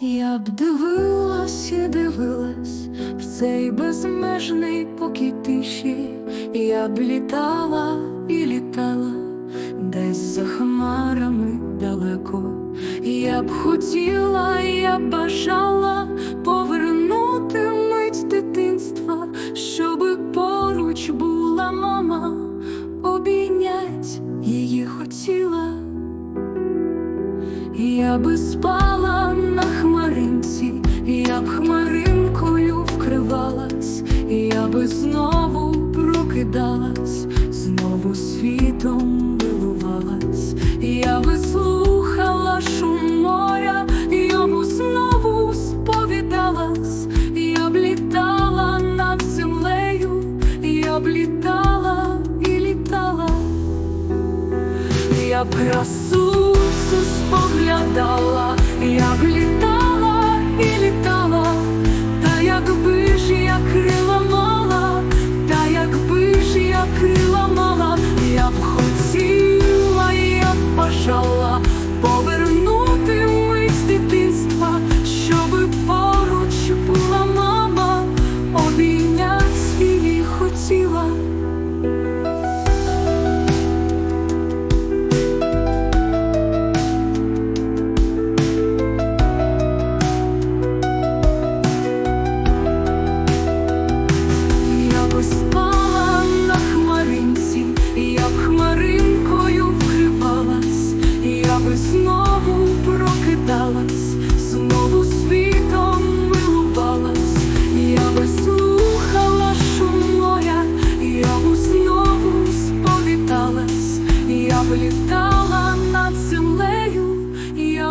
Я б дивилась і дивилась в цей безмежний покій тиші, я б літала і літала десь за хмарами далеко. Я б хотіла, я б бажала повернути мить дитинства, щоби поруч була мама, обійнять її хотіла. Я би спала знову прокидалась, знову світом милувалась, я би слухала шум моря, йому знову сповідалась, я б літала над землею, я б літала і літала. Я б красу споглядала, я б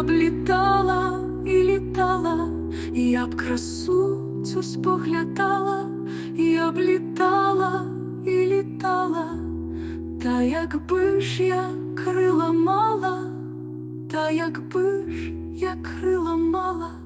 б і літала, я б красу цю споглядала. Я б і літала, та якби ж я крила мала, та якби ж я крила мала.